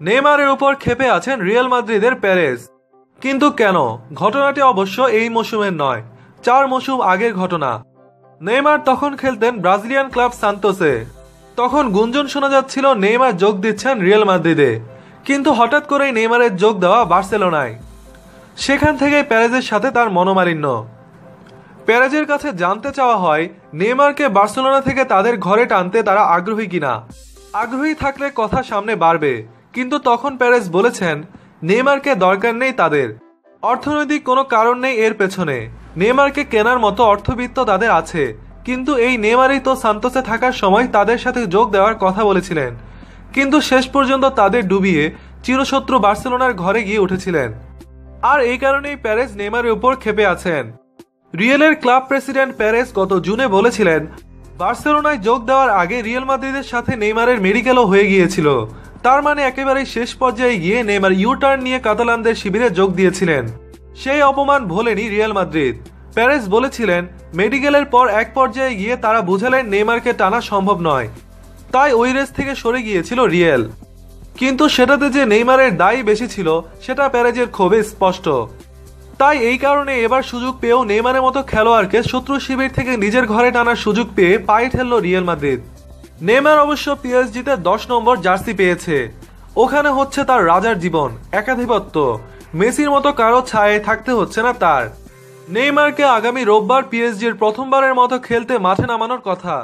নেইমারের উপর ক্ষেপে আছেন রিয়াল মাদ্রিদের প্যারেস কিন্তু কেন? ঘটনাটি অবশ্য এই মৌসুমের নয়, চার মৌসুম আগের ঘটনা। নেইমার তখন খেলতেন ব্রাজিলিয়ান ক্লাব সান্তোসে। তখন গুঞ্জন শোনা যাচ্ছিল নেইমার যোগ দিচ্ছেন রিয়াল মাদ্রিদে। কিন্তু হঠাৎ করেই নেইমারের যোগ দেওয়া বার্সেলোনায়। সেখান থেকে প্যারেজের সাথে তার মনোমালিন্য। প্যারেজের কাছে জানতে চাওয়া হয়, নেইমারকে বার্সেলোনা থেকে তাদের ঘরে টানতে তারা আগ্রহী কিনা। আগ্রহী থাকলে কথা সামনে বাড়বে। কিন্তু তখন প্যারেস বলেছেন, নেইমারকে দরকার নেই তাদের। অর্থনৈতিক কোনো কারণ নেই এর পেছনে। নেইমারকে কেনার মতো অর্থবিত্ত তাদের আছে। কিন্তু এই নেইমারই তো সান্তোসে থাকার সময় তাদের সাথে যোগ দেওয়ার কথা বলেছিলেন। কিন্তু শেষ পর্যন্ত তাদের ডুবিয়ে চিরশত্রু বার্সেলোনার ঘরে গিয়ে উঠেছিলেন। আর এই কারণেই প্যারেস নেইমারের উপর ক্ষেপে আছেন। রিয়েলের ক্লাব প্রেসিডেন্ট প্যারেস গত জুনে বলেছিলেন, বার্সেলোনায় যোগ দেওয়ার আগে রিয়েল মাদ্রিদের সাথে নেইমারের মেডিকেলও হয়ে গিয়েছিল। তার মানে একেবারে শেষ পর্যায়ে গিয়ে নেইমার ইউটার্ন নিয়ে কাতালানদের শিবিরে যোগ দিয়েছিলেন। সেই অপমান ভোলেনি রিয়েল মাদ্রিদ। প্যারেস বলেছিলেন, মেডিকেলের পর এক পর্যায়ে গিয়ে তারা বুঝালেন নেইমারকে টানা সম্ভব নয়। তাই ওই রেস থেকে সরে গিয়েছিল রিয়েল। কিন্তু সেটাতে যে নেইমারের দায়ী বেশি ছিল, সেটা প্যারেজের ক্ষোভে স্পষ্ট। তাই এই কারণে এবার সুযোগ পেয়েও নেইমারের মতো খেলোয়াড়কে শত্রু শিবির থেকে নিজের ঘরে টানার সুযোগ পেয়ে পায়ে ঠেলল রিয়েল মাদ্রিদ। নেইমার অবশ্য পিএসজিতে দশ নম্বর জার্সি পেয়েছে। ওখানে হচ্ছে তার রাজার জীবন, একাধিপত্য। মেসির মতো কারও ছায়ে থাকতে হচ্ছে না তার। নেইমারকে আগামী রোববার পিএসজির প্রথমবারের মতো খেলতে মাঠে নামানোর কথা।